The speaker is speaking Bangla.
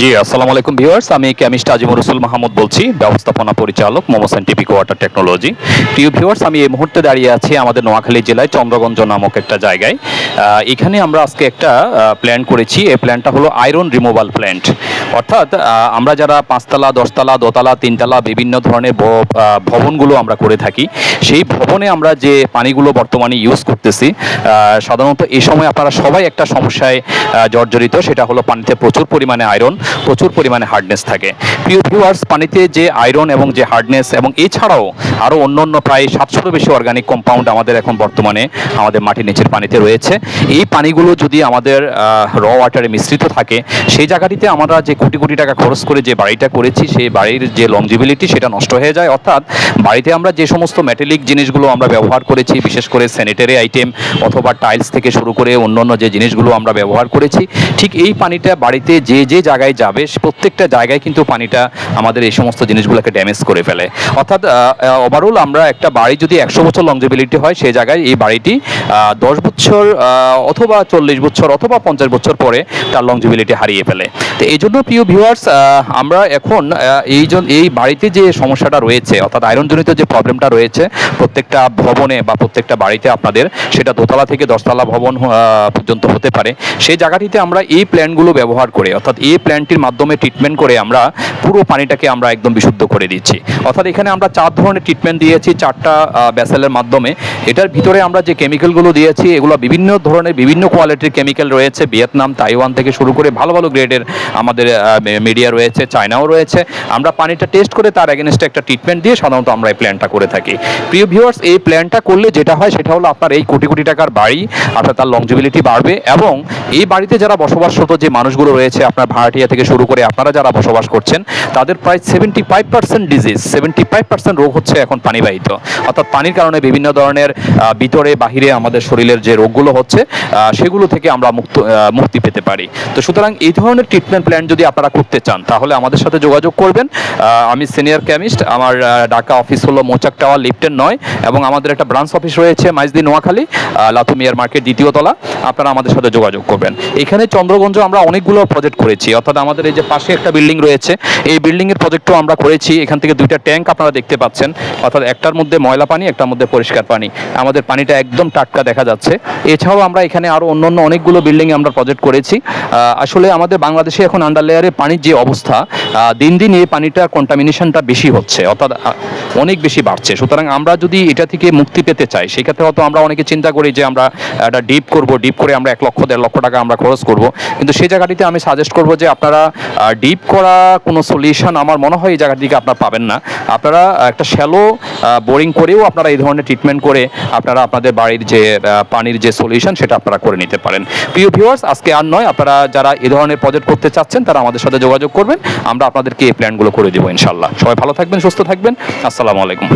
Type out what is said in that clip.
জি, আসসালামু আলাইকুম ভিউয়ার্স, আমি কেমিস্ট আজিমুর রসুল মাহমুদ বলছি, ব্যবস্থাপনা পরিচালক মোমো সাইন্টিফিক ওয়াটার টেকনোলজি। প্রিয় ভিউয়ার্স, আমি এই মুহূর্তে দাঁড়িয়ে আছি আমাদের নোয়াখালী জেলায় চন্দ্রগঞ্জ নামক একটা জায়গায়। এখানে আমরা আজকে একটা প্ল্যান করেছি, এই প্ল্যানটা হলো আয়রন রিমুভাল প্ল্যান্ট অর্থাৎ আমরা যারা পাঁচতলা, দশতলা, দোতলা, তিনতলা, বিভিন্ন ধরনের ভবনগুলো আমরা করে থাকি, সেই ভবনে আমরা যে পানিগুলো বর্তমানে ইউজ করতেছি সাধারণত এই সময় আপনারা সবাই একটা সমস্যায় জর্জরিত, সেটা হলো পানিতে প্রচুর পরিমাণে আয়রন প্রচুর পরিমাণে হার্ডনেস থাকে। প্রিয় ভিউয়ার্স পানিতে যে আয়রন এবং যে হার্ডনেস এবং এছাড়াও আরও অন্য অন্য প্রায় সাতশোরও বেশি অর্গানিক কম্পাউন্ড আমাদের এখন বর্তমানে আমাদের মাটির নিচের পানিতে রয়েছে। এই পানিগুলো যদি আমাদের র ওয়াটারে মিশ্রিত থাকে, সেই জায়গাটিতে আমরা যে কোটি কোটি টাকা খরচ করে যে বাড়িটা করেছি, সেই বাড়ির যে লংজিবিলিটি সেটা নষ্ট হয়ে যায়। অর্থাৎ বাড়িতে আমরা যে সমস্ত মেটালিক জিনিসগুলো আমরা ব্যবহার করেছি, বিশেষ করে স্যানিটারি আইটেম অথবা টাইলস থেকে শুরু করে অন্য অন্য যে জিনিসগুলো আমরা ব্যবহার করেছি, ঠিক এই পানিটা বাড়িতে যে যে জায়গায় যাবে প্রত্যেকটা জায়গায় কিন্তু পানিটা আমাদের এই সমস্ত জিনিসগুলোকে ড্যামেজ করে ফেলে। অর্থাৎ ওভারঅল আমরা একটা বাড়ি যদি একশো বছর লংজিবিলিটি হয় সেই জায়গায় এই বাড়িটি দশ বছর অথবা চল্লিশ বছর অথবা পঞ্চাশ বছর পরে তার লংজিবিলিটি হারিয়ে ফেলে। তো এই জন্য প্রিয় ভিউয়ার্স আমরা এখন এই এই বাড়িতে যে সমস্যাটা রয়েছে, অর্থাৎ আয়রনজনিত যে প্রবলেমটা রয়েছে, প্রত্যেকটা ভবনে বা প্রত্যেকটা বাড়িতে আপনাদের, সেটা দোতলা থেকে দশতলা ভবন পর্যন্ত হতে পারে। সেই জায়গাটিতে আমরা এই প্ল্যানগুলো ব্যবহার করে, অর্থাৎ এই প্ল্যানটির মাধ্যমে ট্রিটমেন্ট করে আমরা পুরো পানিটাকে আমরা একদম বিশুদ্ধ করে দিচ্ছি। অর্থাৎ এখানে আমরা চার ধরনের ট্রিটমেন্ট দিয়েছি, চারটা ব্যাসেলের মাধ্যমে। এটার ভিতরে আমরা যে কেমিক্যালগুলো দিয়েছি, এগুলো বিভিন্ন ধরনের, বিভিন্ন কোয়ালিটির কেমিক্যাল রয়েছে। ভিয়েতনাম, তাইওয়ান থেকে শুরু করে ভালো ভালো গ্রেডের আমাদের মিডিয়া রয়েছে, চায়নাও রয়েছে। আমরা পানিটা টেস্ট করে তার এগেনস্টে একটা ট্রিটমেন্ট দিয়ে সাধারণত আমরা এই প্ল্যানটা করে থাকি। প্রিয় ভিউয়ার্স এই প্ল্যানটা করলে যেটা হয়, সেটা হলো আপনার এই কোটি কোটি টাকার বাড়ি, আপনার তার লংজিবিলিটি বাড়বে এবং এই বাড়িতে যারা বসবাসরত যে মানুষগুলো রয়েছে, আপনার ভাড়াটিয়া থেকে শুরু করে আপনারা যারা বসবাস করছেন তাদের প্রায় seventy five percent disease seventy five percent রোগ হচ্ছে এখন পানিবাহিত। অর্থাৎ পানির কারণে বিভিন্ন ধরনের ভিতরে বাহিরে আমাদের শরীরের যে রোগগুলো হচ্ছে সেগুলো থেকে আমরা মুক্ত মুক্তি পেতে পারি। তো সুতরাং এই ধরনের ট্রিটমেন্ট প্ল্যান যদি আপনারা করতে চান তাহলে আমাদের সাথে যোগাযোগ করবেন। আমি সিনিয়র কেমিস্ট আমার ঢাকা অফিস হলো মোচাক টাওয়ার লিফটের নয় এবং আমাদের একটা ব্রাঞ্চ অফিস রয়েছে মাইজদি নোয়াখালী আহ, লাতুমিয়ার মার্কেট দ্বিতীয় তলা। আপনারা আমাদের সাথে যোগাযোগ করবেন। এখানে চন্দ্রগঞ্জ আমরা অনেকগুলো প্রজেক্ট করেছি অর্থাৎ আমাদের এই যে পাশে একটা বিল্ডিং রয়েছে, এই বিল্ডিং এর প্রজেক্টও আমরা করেছি। এখান থেকে দুইটা ট্যাঙ্ক আপনারা দেখতে পাচ্ছেন। অর্থাৎ একটার মধ্যে ময়লা পানি, একটার মধ্যে পরিষ্কার পানি। আমাদের পানিটা একদম টাটকা দেখা যাচ্ছে। এছাড়াও আমরা এখানে আরও অন্য অন্য অনেকগুলো বিল্ডিং আমরা প্রজেক্ট করেছি। আসলে আমাদের বাংলাদেশে এখন আন্ডার লেয়ারে পানির যে অবস্থা দিন দিন এই পানিটা কন্টামিনেশনটা বেশি হচ্ছে। অর্থাৎ অনেক বেশি বাড়ছে। সুতরাং আমরা যদি এটা থেকে মুক্তি পেতে চাই, সেক্ষেত্রে হয়তো আমরা অনেকে চিন্তা করি যে আমরা একটা ডিপ করব ডিপ করে আমরা এক লক্ষ, দেড় লক্ষ টাকা আমরা খরচ করব। কিন্তু সেই জায়গাটিতে আমি সাজেস্ট করব যে আপনারা ডিপ করা কোনো সলিউশন আমার মনে হয় এই জায়গাটিকে আপনারা পাবেন না। আপনারা একটা শ্যালো বোরিং করেও আপনারা এই ধরনের ট্রিটমেন্ট করে আপনারা আপনাদের বাড়ির যে পানির যে সলিউশন সেটা আপনারা করে নিতে পারেন। প্রিয় ভিউয়ার্স আজকে আর নয়, আপনারা যারা এই ধরনের প্রজেক্ট করতে চাচ্ছেন, তারা আমাদের সাথে যোগাযোগ করবেন। আমরা আপনাদেরকে এই প্ল্যানগুলো করে দেবো ইনশাল্লাহ সবাই ভালো থাকবেন, সুস্থ থাকবেন। আসসালামু আলাইকুম।